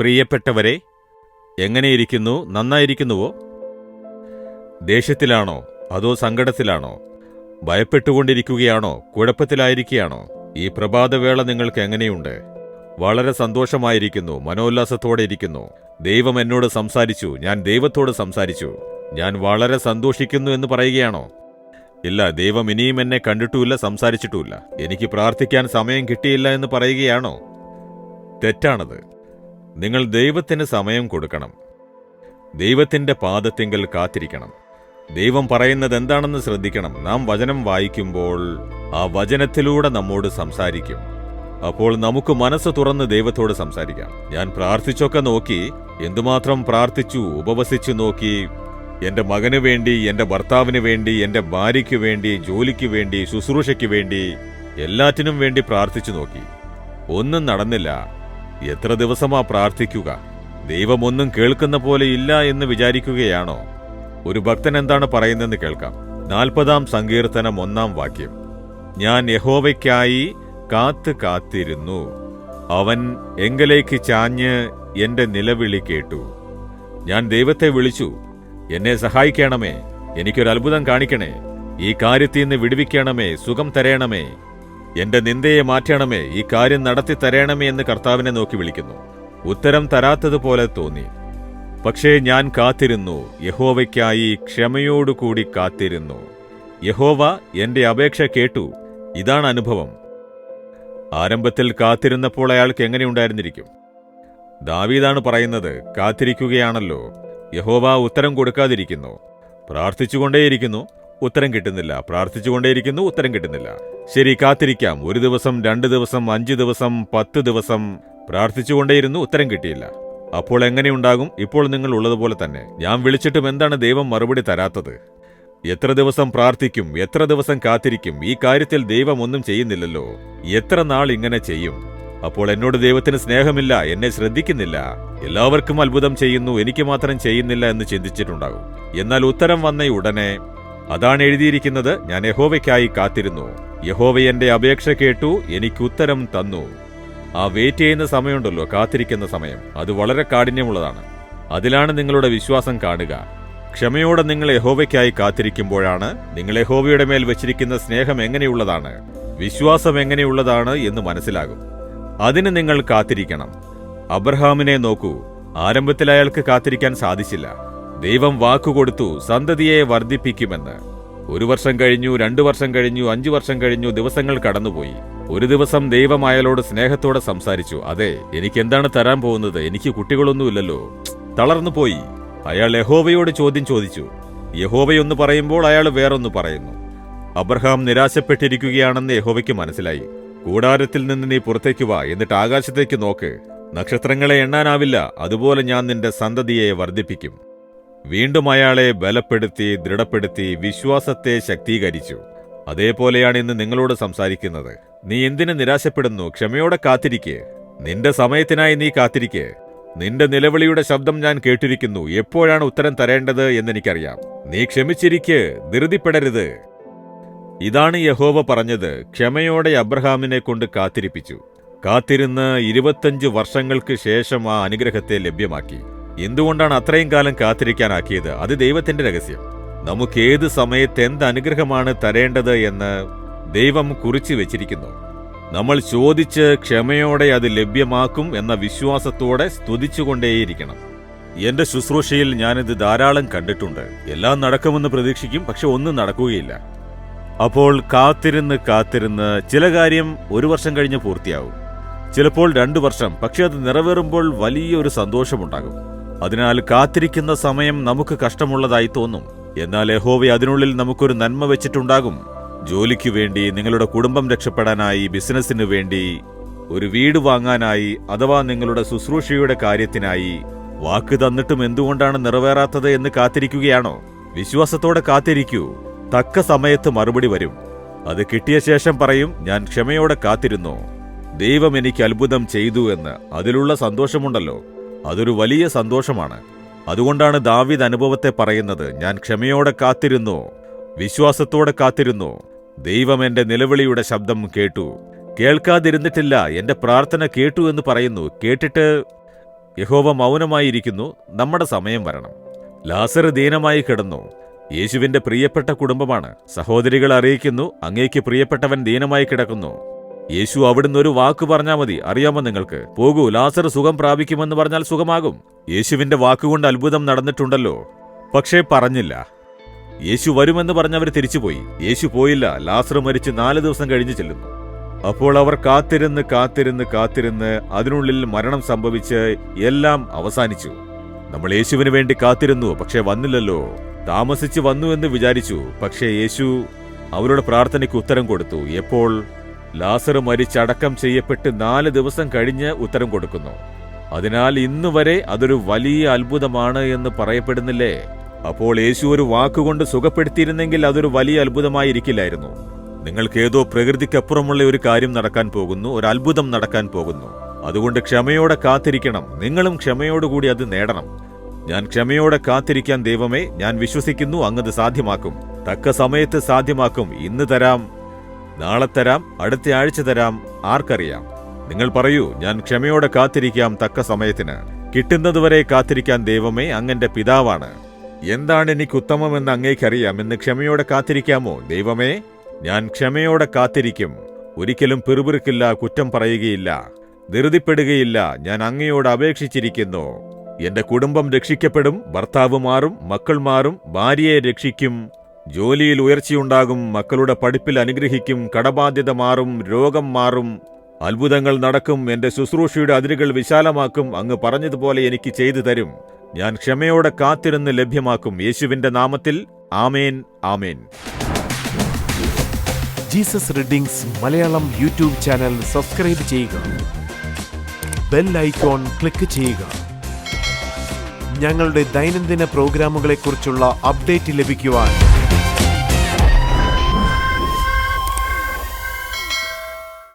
പ്രിയപ്പെട്ടവരെ എങ്ങനെയിരിക്കുന്നു? നന്നായിരിക്കുന്നുവോ? ദേഷ്യത്തിലാണോ? അതോ സങ്കടത്തിലാണോ? ഭയപ്പെട്ടുകൊണ്ടിരിക്കുകയാണോ? കുഴപ്പത്തിലായിരിക്കുകയാണോ? ഈ പ്രഭാതവേള നിങ്ങൾക്ക് എങ്ങനെയുണ്ട്? വളരെ സന്തോഷമായിരിക്കുന്നു മനോല്ലാസത്തോടെ ഇരിക്കുന്നു. ദൈവം എന്നോട് സംസാരിച്ചു ഞാൻ ദൈവത്തോട് സംസാരിച്ചു. ഞാൻ വളരെ സന്തോഷിക്കുന്നു എന്ന് പറയുകയാണോ? ഇല്ല ദൈവം ഇനിയും എന്നെ കണ്ടിട്ടുമില്ല സംസാരിച്ചിട്ടുമില്ല. എനിക്ക് പ്രാർത്ഥിക്കാൻ സമയം കിട്ടിയില്ല എന്ന് പറയുകയാണോ? തെറ്റാണത്. നിങ്ങൾ ദൈവത്തിന് സമയം കൊടുക്കണം. ദൈവത്തിന്റെ പാദത്തിങ്കൽ കാത്തിരിക്കണം. ദൈവം പറയുന്നത് എന്താണെന്ന് ശ്രദ്ധിക്കണം. നാം വചനം വായിക്കുമ്പോൾ ആ വചനത്തിലൂടെ നമ്മോട് സംസാരിക്കും. അപ്പോൾ നമുക്ക് മനസ്സ് തുറന്ന് ദൈവത്തോട് സംസാരിക്കാം. ഞാൻ പ്രാർത്ഥിച്ചൊക്കെ നോക്കി എന്തുമാത്രം പ്രാർത്ഥിച്ചു ഉപവസിച്ചു നോക്കി എന്റെ മകന് വേണ്ടി എന്റെ ഭർത്താവിന് വേണ്ടി എന്റെ ഭാര്യയ്ക്ക് വേണ്ടി ജോലിക്ക് വേണ്ടി ശുശ്രൂഷയ്ക്ക് വേണ്ടി എല്ലാറ്റിനും വേണ്ടി പ്രാർത്ഥിച്ചു നോക്കി. ഒന്നും നടന്നില്ല. എത്ര ദിവസമാ പ്രാർത്ഥിക്കുക? ദൈവമൊന്നും കേൾക്കുന്ന പോലെ ഇല്ല എന്ന് വിചാരിക്കുകയാണോ? ഒരു ഭക്തൻ എന്താണ് പറയുന്നതെന്ന് കേൾക്കാം. നാൽപ്പതാം സങ്കീർത്തനം ഒന്നാം വാക്യം. ഞാൻ യഹോവയ്ക്കായി കാത്ത് കാത്തിരുന്നു. അവൻ എങ്കലേക്ക് ചാഞ്ഞ് എന്റെ നിലവിളി കേട്ടു. ഞാൻ ദൈവത്തെ വിളിച്ചു. എന്നെ സഹായിക്കണമേ. എനിക്കൊരു അത്ഭുതം കാണിക്കണേ. ഈ കാര്യത്തിൽ നിന്ന് വിടുവിക്കണമേ. സുഖം തരയണമേ എന്റെ നിന്ദയെ മാറ്റണമേ ഈ കാര്യം നടത്തി തരണമേ എന്ന് കർത്താവിനെ നോക്കി വിളിക്കുന്നു. ഉത്തരം തരാത്തതുപോലെ തോന്നി. പക്ഷേ ഞാൻ കാത്തിരുന്നു യഹോവയ്ക്കായി ക്ഷമയോടുകൂടി കാത്തിരുന്നു. യഹോവ എന്റെ അപേക്ഷ കേട്ടു ഇതാണ് അനുഭവം. ആരംഭത്തിൽ കാത്തിരുന്നപ്പോൾ അയാൾക്ക് എങ്ങനെയുണ്ടായിരുന്നിരിക്കും ദാവീദാണ് പറയുന്നത് കാത്തിരിക്കുകയാണല്ലോ. യഹോവ ഉത്തരം കൊടുക്കാതിരിക്കുന്നു. പ്രാർത്ഥിച്ചുകൊണ്ടേയിരിക്കുന്നു. ഉത്തരം കിട്ടുന്നില്ല. പ്രാർത്ഥിച്ചുകൊണ്ടേയിരിക്കുന്നു ഉത്തരം കിട്ടുന്നില്ല. ശരി കാത്തിരിക്കാം. ഒരു ദിവസം രണ്ട് ദിവസം അഞ്ച് ദിവസം പത്ത് ദിവസം. പ്രാർത്ഥിച്ചുകൊണ്ടേയിരുന്നു ഉത്തരം കിട്ടിയില്ല. അപ്പോൾ എങ്ങനെയുണ്ടാകും ഇപ്പോൾ നിങ്ങൾ ഉള്ളതുപോലെ തന്നെ. ഞാൻ വിളിച്ചിട്ടും എന്താണ് ദൈവം മറുപടി തരാത്തത്? എത്ര ദിവസം പ്രാർത്ഥിക്കും? എത്ര ദിവസം കാത്തിരിക്കും? ഈ കാര്യത്തിൽ ദൈവം ഒന്നും ചെയ്യുന്നില്ലല്ലോ. എത്ര നാൾ ഇങ്ങനെ ചെയ്യും? അപ്പോൾ എന്നോട് ദൈവത്തിന് സ്നേഹമില്ല എന്നെ ശ്രദ്ധിക്കുന്നില്ല. എല്ലാവർക്കും അത്ഭുതം ചെയ്യുന്നു എനിക്ക് മാത്രം ചെയ്യുന്നില്ല എന്ന് ചിന്തിച്ചിട്ടുണ്ടാകും. എന്നാൽ ഉത്തരം വന്ന ഉടനെ അതാണ് എഴുതിയിരിക്കുന്നത് ഞാൻ യഹോവയ്ക്കായി കാത്തിരുന്നു. യഹോവ എന്റെ അപേക്ഷ കേട്ടു എനിക്ക് ഉത്തരം തന്നു. ആ വെയിറ്റ് ചെയ്യുന്ന സമയമുണ്ടല്ലോ കാത്തിരിക്കുന്ന സമയം. അത് വളരെ കാഠിന്യമുള്ളതാണ്. അതിലാണ് നിങ്ങളുടെ വിശ്വാസം കാണുക. ക്ഷമയോടെ നിങ്ങൾ യഹോവയ്ക്കായി കാത്തിരിക്കുമ്പോഴാണ് നിങ്ങൾ യഹോവയുടെ മേൽ വച്ചിരിക്കുന്ന സ്നേഹം എങ്ങനെയുള്ളതാണ് വിശ്വാസം എങ്ങനെയുള്ളതാണ് എന്ന് മനസ്സിലാകും. അതിന് നിങ്ങൾ കാത്തിരിക്കണം. അബ്രഹാമിനെ നോക്കൂ. ആരംഭത്തിൽ അയാൾക്ക് കാത്തിരിക്കാൻ സാധിച്ചില്ല. ദൈവം വാക്കുകൊടുത്തു സന്തതിയെ വർദ്ധിപ്പിക്കുമെന്ന്. ഒരു വർഷം കഴിഞ്ഞു രണ്ടു വർഷം കഴിഞ്ഞു അഞ്ചു വർഷം കഴിഞ്ഞു ദിവസങ്ങൾ കടന്നുപോയി. ഒരു ദിവസം ദൈവം അയാളോട് സ്നേഹത്തോടെ സംസാരിച്ചു. അതെ എനിക്ക് എന്താണ് തരാൻ പോകുന്നത്? എനിക്ക് കുട്ടികളൊന്നുമില്ലല്ലോ. തളർന്നു പോയി. അയാൾ യഹോവയോട് ചോദ്യം ചോദിച്ചു. യഹോവയൊന്ന് പറയുമ്പോൾ അയാൾ വേറൊന്ന് പറയുന്നു. അബ്രഹാം നിരാശപ്പെട്ടിരിക്കുകയാണെന്ന് യഹോവയ്ക്ക് മനസ്സിലായി. കൂടാരത്തിൽ നിന്ന് നീ പുറത്തേക്ക് വാ എന്നിട്ട് ആകാശത്തേക്ക് നോക്ക്. നക്ഷത്രങ്ങളെ എണ്ണാനാവില്ല. അതുപോലെ ഞാൻ നിന്റെ സന്തതിയെ വർദ്ധിപ്പിക്കും. വീണ്ടും അയാളെ ബലപ്പെടുത്തി ദൃഢപ്പെടുത്തി വിശ്വാസത്തെ ശക്തീകരിച്ചു. അതേപോലെയാണ് ഇന്ന് നിങ്ങളോട് സംസാരിക്കുന്നത്. നീ എന്തിനു നിരാശപ്പെടുന്നു? ക്ഷമയോടെ കാത്തിരിക്കെ. നിന്റെ സമയത്തിനായി നീ കാത്തിരിക്കെ. നിന്റെ നിലവിളിയുടെ ശബ്ദം ഞാൻ കേട്ടിരിക്കുന്നു. എപ്പോഴാണ് ഉത്തരം തരേണ്ടത് എന്നെനിക്കറിയാം. നീ ക്ഷമിച്ചിരിക്ക് ധൃതിപ്പെടരുത്. ഇതാണ് യഹോവ പറഞ്ഞത്. ക്ഷമയോടെ അബ്രഹാമിനെ കൊണ്ട് കാത്തിരിപ്പിച്ചു. കാത്തിരുന്ന് ഇരുപത്തഞ്ച് വർഷങ്ങൾക്ക് ശേഷം ആ അനുഗ്രഹത്തെ ലഭ്യമാക്കി. എന്തുകൊണ്ടാണ് അത്രയും കാലം കാത്തിരിക്കാനാക്കിയത്? അത് ദൈവത്തിന്റെ രഹസ്യം. നമുക്ക് ഏത് സമയത്ത് എന്ത് അനുഗ്രഹമാണ് തരേണ്ടത് എന്ന് ദൈവം കുറിച്ചു വെച്ചിരിക്കുന്നു. നമ്മൾ ചോദിച്ച് ക്ഷമയോടെ അത് ലഭ്യമാക്കും എന്ന വിശ്വാസത്തോടെ സ്തുതിച്ചുകൊണ്ടേയിരിക്കണം. എന്റെ ശുശ്രൂഷയിൽ ഞാനിത് ധാരാളം കണ്ടിട്ടുണ്ട്. എല്ലാം നടക്കുമെന്ന് പ്രതീക്ഷിക്കും പക്ഷെ ഒന്നും നടക്കുകയില്ല. അപ്പോൾ കാത്തിരുന്ന് കാത്തിരുന്ന് ചില കാര്യം ഒരു വർഷം കഴിഞ്ഞ് പൂർത്തിയാവും. ചിലപ്പോൾ രണ്ടു വർഷം പക്ഷെ അത് നിറവേറുമ്പോൾ വലിയൊരു സന്തോഷമുണ്ടാകും. അതിനാൽ കാത്തിരിക്കുന്ന സമയം നമുക്ക് കഷ്ടമുള്ളതായി തോന്നും. എന്നാൽ യഹോവ അതിനുള്ളിൽ നമുക്കൊരു നന്മ വെച്ചിട്ടുണ്ടാകും. ജോലിക്ക് വേണ്ടി നിങ്ങളുടെ കുടുംബം രക്ഷപ്പെടാനായി ബിസിനസ്സിനു വേണ്ടി ഒരു വീട് വാങ്ങാനായി അഥവാ നിങ്ങളുടെ ശുശ്രൂഷയുടെ കാര്യത്തിനായി വാക്ക് തന്നിട്ടും എന്തുകൊണ്ടാണ് നിറവേറാത്തത് എന്ന് കാത്തിരിക്കുകയാണോ? വിശ്വാസത്തോടെ കാത്തിരിക്കൂ. തക്ക സമയത്ത് മറുപടി വരും. അത് കിട്ടിയ ശേഷം പറയും ഞാൻ ക്ഷമയോടെ കാത്തിരുന്നു. ദൈവം എനിക്ക് അത്ഭുതം ചെയ്തു എന്ന്. അതിലുള്ള സന്തോഷമുണ്ടല്ലോ. അതൊരു വലിയ സന്തോഷമാണ്. അതുകൊണ്ടാണ് ദാവീദ് അനുഭവത്തെ പറയുന്നത് ഞാൻ ക്ഷമയോടെ കാത്തിരുന്നു വിശ്വാസത്തോടെ കാത്തിരുന്നു. ദൈവം എന്റെ നിലവിളിയുടെ ശബ്ദം കേട്ടു. കേൾക്കാതിരുന്നിട്ടില്ല എന്റെ പ്രാർത്ഥന കേട്ടു എന്ന് പറയുന്നു. കേട്ടിട്ട് യഹോവ മൗനമായിരിക്കുന്നു. നമ്മുടെ സമയം വരണം. ലാസർ ദീനമായി കിടന്നു. യേശുവിന്റെ പ്രിയപ്പെട്ട കുടുംബമാണ്. സഹോദരികൾ അറിയിക്കുന്നു അങ്ങേക്ക് പ്രിയപ്പെട്ടവൻ ദീനമായി കിടക്കുന്നു. യേശു അവിടുന്ന് ഒരു വാക്ക് പറഞ്ഞാൽ മതി. അറിയാമോ നിങ്ങൾക്ക്? പോകൂ ലാസർ സുഖം പ്രാപിക്കുമെന്ന് പറഞ്ഞാൽ സുഖമാകും. യേശുവിന്റെ വാക്കുകൊണ്ട് അത്ഭുതം നടന്നിട്ടുണ്ടല്ലോ. പക്ഷേ പറഞ്ഞില്ല. യേശു വരുമെന്ന് പറഞ്ഞവർ തിരിച്ചുപോയി. യേശു പോയില്ല. ലാസർ മരിച്ച് നാല് ദിവസം കഴിഞ്ഞ് ചെല്ലുന്നു. അപ്പോൾ അവർ കാത്തിരുന്ന് കാത്തിരുന്ന് കാത്തിരുന്ന് അതിനുള്ളിൽ മരണം സംഭവിച്ച് എല്ലാം അവസാനിച്ചു. നമ്മൾ യേശുവിന് വേണ്ടി കാത്തിരുന്നു പക്ഷേ വന്നില്ലല്ലോ. താമസിച്ച് വന്നു എന്ന് വിചാരിച്ചു പക്ഷേ യേശു അവരുടെ പ്രാർത്ഥനയ്ക്ക് ഉത്തരം കൊടുത്തു. എപ്പോൾ? ലാസർ മരിച്ചടക്കം ചെയ്യപ്പെട്ട് നാല് ദിവസം കഴിഞ്ഞ് ഉത്തരം കൊടുക്കുന്നു. അതിനാൽ ഇന്ന് വരെ അതൊരു വലിയ അത്ഭുതമാണ് എന്ന് പറയപ്പെടുന്നില്ലേ? അപ്പോൾ യേശു ഒരു വാക്കുകൊണ്ട് സുഖപ്പെടുത്തിയിരുന്നെങ്കിൽ അതൊരു വലിയ അത്ഭുതമായിരിക്കില്ലായിരുന്നു. നിങ്ങൾക്ക് ഏതോ പ്രകൃതിക്കപ്പുറമുള്ള ഒരു കാര്യം നടക്കാൻ പോകുന്നു ഒരു അത്ഭുതം നടക്കാൻ പോകുന്നു. അതുകൊണ്ട് ക്ഷമയോടെ കാത്തിരിക്കണം. നിങ്ങളും ക്ഷമയോടുകൂടി അത് നേടണം. ഞാൻ ക്ഷമയോടെ കാത്തിരിക്കാൻ ദൈവമേ ഞാൻ വിശ്വസിക്കുന്നു അങ്ങത് സാധ്യമാക്കും. തക്ക സമയത്ത് സാധ്യമാക്കും. ഇന്ന് തരാം. നാളെ തരാം അടുത്ത ആഴ്ച തരാം ആർക്കറിയാം. നിങ്ങൾ പറയൂ ഞാൻ ക്ഷമയോടെ കാത്തിരിക്കാം തക്ക സമയത്തിന്. കിട്ടുന്നതുവരെ കാത്തിരിക്കാൻ ദൈവമേ അങ്ങന്റെ പിതാവാണ്. എന്താണ് എനിക്ക് ഉത്തമമെന്ന് അങ്ങേക്കറിയാം എന്ന് ക്ഷമയോടെ കാത്തിരിക്കാമോ ദൈവമേ? ഞാൻ ക്ഷമയോടെ കാത്തിരിക്കും. ഒരിക്കലും പിറുപിറുക്കില്ല കുറ്റം പറയുകയില്ല. ധൃതിപ്പെടുകയില്ല ഞാൻ അങ്ങയോട് അപേക്ഷിച്ചിരിക്കുന്നു. എന്റെ കുടുംബം രക്ഷിക്കപ്പെടും ഭർത്താവ് മാറും മക്കൾ മാറും ഭാര്യയെ രക്ഷിക്കും. ജോലിയിൽ ഉയർച്ചയുണ്ടാകും മക്കളുടെ പഠിപ്പിൽ അനുഗ്രഹിക്കും കടബാധ്യത മാറും രോഗം മാറും അത്ഭുതങ്ങൾ നടക്കും എന്റെ ശുശ്രൂഷയുടെ അതിരുകൾ വിശാലമാക്കും അങ്ങ് പറഞ്ഞതുപോലെ എനിക്ക് ചെയ്തു തരും. ഞാൻ ക്ഷമയോടെ കാത്തിരുന്ന് ലഭ്യമാക്കും. യേശുവിന്റെ നാമത്തിൽ ആമേൻ ആമേൻ. Jesus readings Malayalam YouTube channel subscribe ചെയ്യുക. ബെൽ ഐക്കോൺ ക്ലിക്ക് ചെയ്യുക. ഞങ്ങളുടെ ദൈനംദിന പ്രോഗ്രാമുകളെക്കുറിച്ചുള്ള അപ്ഡേറ്റ് ലഭിക്കുവാൻ